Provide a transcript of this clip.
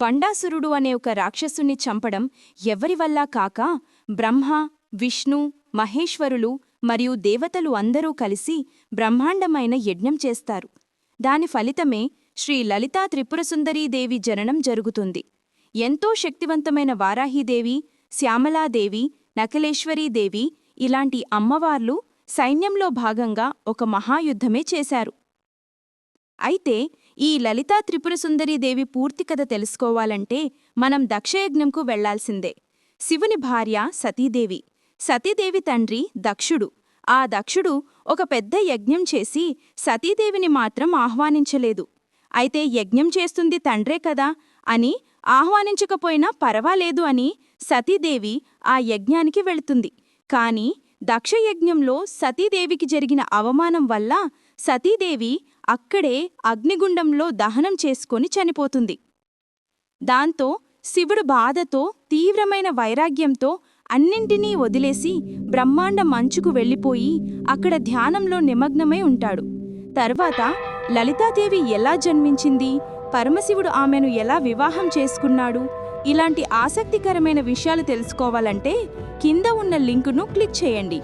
బండాసురుడు అనే ఒక రాక్షసుణ్ణి చంపడం ఎవరివల్లా కాక? బ్రహ్మ విష్ణు మహేశ్వరులు మరియు దేవతలు అందరూ కలిసి బ్రహ్మాండమైన యజ్ఞం చేస్తారు. దాని ఫలితమే శ్రీ లలితా త్రిపురసుందరీదేవి జననం జరుగుతుంది. ఎంతో శక్తివంతమైన వారాహీదేవి శ్యామలాదేవి నకలేశ్వరీదేవి ఇలాంటి అమ్మవార్లు సైన్యంలో భాగంగా ఒక మహాయుద్ధమే చేశారు. అయితే ఈ లలితా త్రిపురసుందరీదేవి పూర్తి కథ తెలుసుకోవాలంటే మనం దక్షయజ్ఞంకు వెళ్ళాల్సిందే. శివుని భార్య సతీదేవి. సతీదేవి తండ్రి దక్షుడు. ఆ దక్షుడు ఒక పెద్ద యజ్ఞం చేసి సతీదేవిని మాత్రం ఆహ్వానించలేదు. అయితే యజ్ఞం చేస్తుంది తండ్రే కదా అని ఆహ్వానించకపోయినా పర్వాలేదు అని సతీదేవి ఆ యజ్ఞానికి వెళుతుంది. కాని దక్షయజ్ఞంలో సతీదేవికి జరిగిన అవమానం వల్ల సతీదేవి అక్కడే అగ్నిగుండంలో దహనం చేసుకొని చనిపోతుంది. దాంతో శివుడు బాధతో తీవ్రమైన వైరాగ్యంతో అన్నింటినీ వదిలేసి బ్రహ్మాండ మంచుకు వెళ్ళిపోయి అక్కడ ధ్యానంలో నిమగ్నమై ఉంటాడు. తర్వాత లలితాదేవి ఎలా జన్మించింది? పరమశివుడు ఆమెను ఎలా వివాహం చేసుకున్నాడు? ఇలాంటి ఆసక్తికరమైన విషయాలు తెలుసుకోవాలంటే కింద ఉన్న లింకును క్లిక్ చేయండి.